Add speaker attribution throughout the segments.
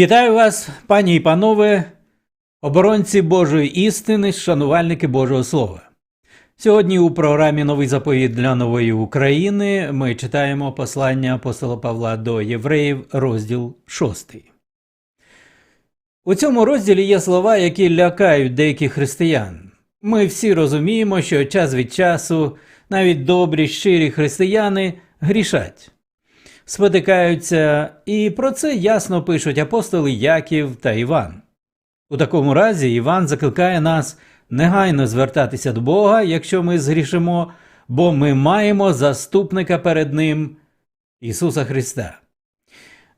Speaker 1: Вітаю вас, пані і панове, оборонці Божої істини, шанувальники Божого Слова. Сьогодні у програмі Новий заповіт для нової України ми читаємо послання апостола Павла до євреїв, розділ 6. У цьому розділі є слова, які лякають деяких християн. Ми всі розуміємо, що час від часу навіть добрі, щирі християни грішать спотикаються, і про це ясно пишуть апостоли Яків та Іван. У такому разі Іван закликає нас негайно звертатися до Бога, якщо ми згрішимо, бо ми маємо заступника перед Ним Ісуса Христа.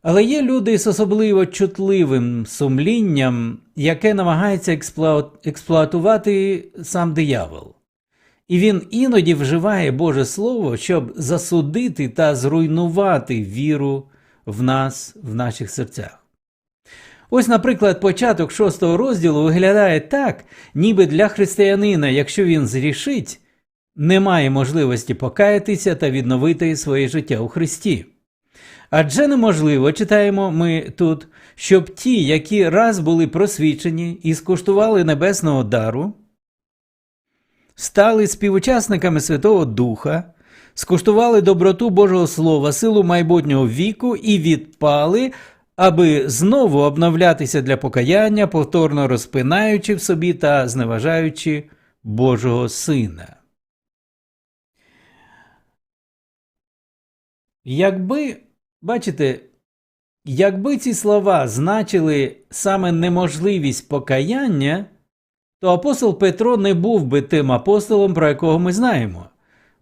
Speaker 1: Але є люди з особливо чутливим сумлінням, яке намагається експлуатувати сам диявол. І він іноді вживає Боже Слово, щоб засудити та зруйнувати віру в нас, в наших серцях. Ось, наприклад, початок шостого розділу виглядає так, ніби для християнина, якщо він зрішить, немає можливості покаятися та відновити своє життя у Христі. Адже неможливо, читаємо ми тут, щоб ті, які раз були просвічені і скуштували небесного дару, стали співучасниками Святого Духа, скуштували доброту Божого Слова, силу майбутнього віку і відпали, аби знову обновлятися для покаяння, повторно розпинаючи в собі та зневажаючи Божого Сина. Якби, бачите, якби ці слова значили саме неможливість покаяння, то апостол Петро не був би тим апостолом, про якого ми знаємо,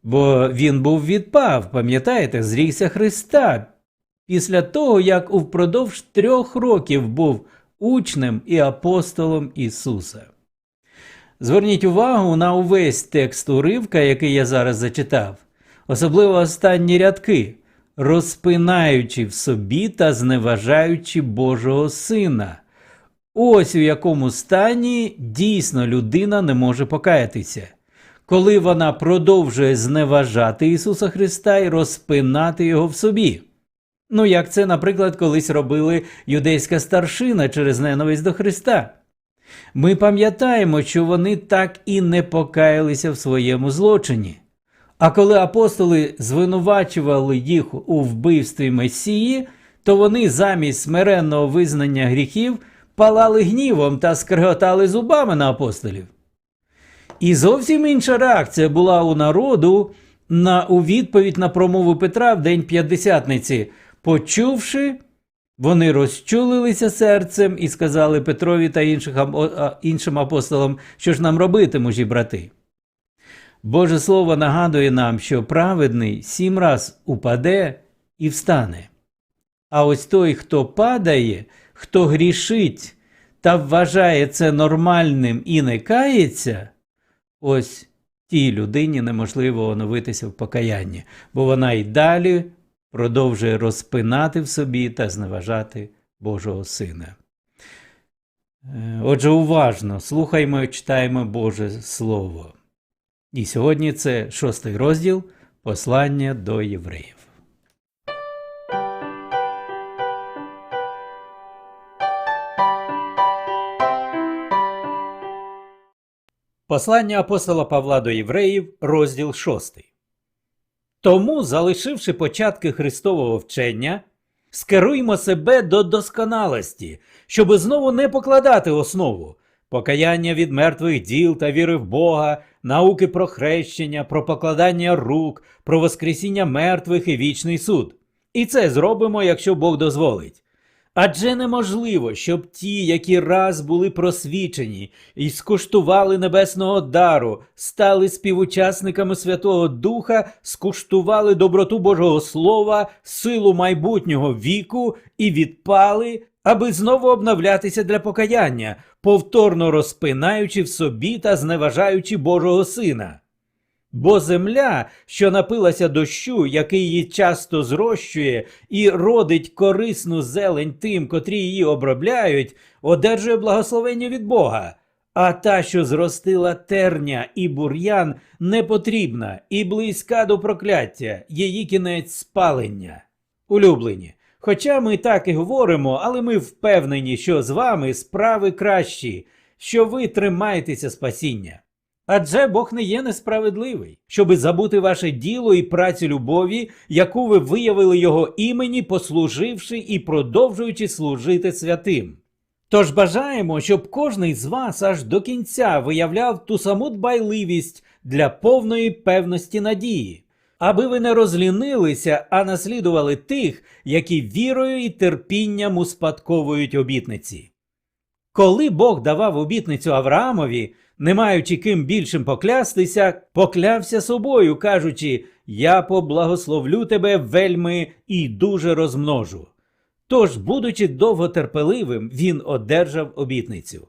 Speaker 1: бо він був відпав, пам'ятаєте, зрікся Христа після того, як упродовж трьох років був учнем і апостолом Ісуса. Зверніть увагу на увесь текст уривка, який я зараз зачитав, особливо останні рядки, розпинаючи в собі та зневажаючи Божого Сина. Ось у якому стані дійсно людина не може покаятися, коли вона продовжує зневажати Ісуса Христа і розпинати Його в собі. Ну, як це, наприклад, колись робили юдейська старшина через ненависть до Христа. Ми пам'ятаємо, що вони так і не покаялися в своєму злочині. А коли апостоли звинувачували їх у вбивстві Месії, то вони замість смиренного визнання гріхів палали гнівом та скриготали зубами на апостолів. І зовсім інша реакція була у народу на у відповідь на промову Петра в день п'ятдесятниці. Почувши, вони розчулилися серцем і сказали Петрові та іншим апостолам, що ж нам робити, мужі брати. Боже Слово нагадує нам, що праведний сім раз упаде і встане. А ось той, хто падає, хто грішить та вважає це нормальним і не кається, ось тій людині неможливо оновитися в покаянні, бо вона й далі продовжує розпинати в собі та зневажати Божого Сина. Е, Отже, уважно слухаймо і читаємо Боже Слово. І сьогодні це шостий розділ Послання до євреїв. Послання апостола Павла до євреїв, розділ 6. Тому, залишивши початки Христового вчення, скеруймо себе до досконалості, щоби знову не покладати основу покаяння від мертвих діл та віри в Бога, науки про хрещення, про покладання рук, про воскресіння мертвих і вічний суд. І це зробимо, якщо Бог дозволить. Адже неможливо, щоб ті, які раз були просвічені і скуштували небесного дару, стали співучасниками Святого Духа, скуштували доброту Божого Слова, силу майбутнього віку і відпали, аби знову обновлятися для покаяння, повторно розпинаючи в собі та зневажаючи Божого Сина. Бо земля, що напилася дощу, який її часто зрощує і родить корисну зелень тим, котрі її обробляють, одержує благословення від Бога. А та, що зростила терня і бур'ян, не потрібна і близька до прокляття, її кінець спалення. Улюблені, Хоча ми так і говоримо, але ми впевнені, що з вами справи кращі, що ви тримаєтеся спасіння. Адже Бог не є несправедливий, щоби забути ваше діло і працю любові, яку ви виявили його імені, послуживши і продовжуючи служити святим. Тож бажаємо, щоб кожний з вас аж до кінця виявляв ту саму дбайливість для повної певності надії, аби ви не розлінилися, а наслідували тих, які вірою і терпінням успадковують обітниці. Коли Бог давав обітницю Авраамові, не маючи ким більшим поклястися, поклявся собою, кажучи: Я поблагословлю тебе вельми і дуже розмножу. Тож, будучи довготерпеливим, він одержав обітницю.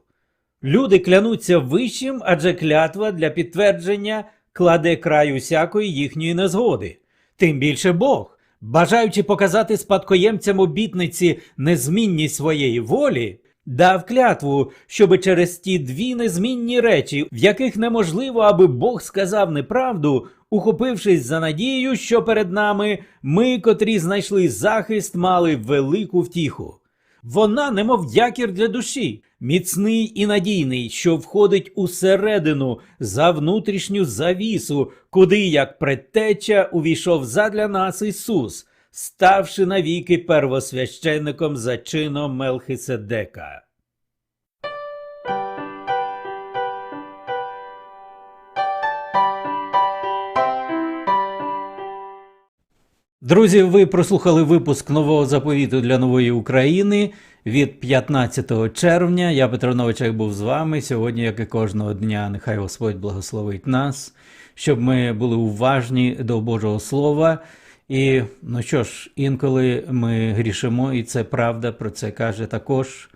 Speaker 1: Люди клянуться вищим, адже клятва для підтвердження кладе край усякої їхньої незгоди. Тим більше Бог, бажаючи показати спадкоємцям обітниці незмінність своєї волі, дав клятву, щоби через ті дві незмінні речі, в яких неможливо, аби Бог сказав неправду, ухопившись за надією, що перед нами ми, котрі знайшли захист, мали велику втіху. Вона, немов якір для душі, міцний і надійний, що входить усередину за внутрішню завісу, куди, як предтеча, увійшов задля нас Ісус, ставши навіки первосвященником за чином Мелхиседека. Друзі, ви прослухали випуск нового заповіту для нової України від 15 червня. Я Петро Новичак був з вами. Сьогодні, як і кожного дня, нехай Господь благословить нас, щоб ми були уважні до Божого Слова. І ну що ж, інколи ми грішимо, і це правда, про це каже також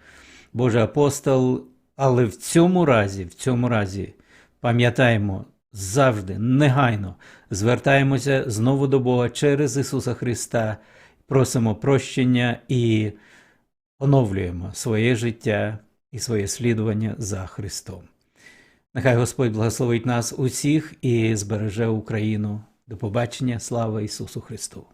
Speaker 1: Божий апостол. Але в цьому разі, в цьому разі, пам'ятаємо завжди, негайно звертаємося знову до Бога через Ісуса Христа, просимо прощення і оновлюємо своє життя і своє слідування за Христом. Нехай Господь благословить нас усіх і збереже Україну. До побачення, слава Ісусу Христу!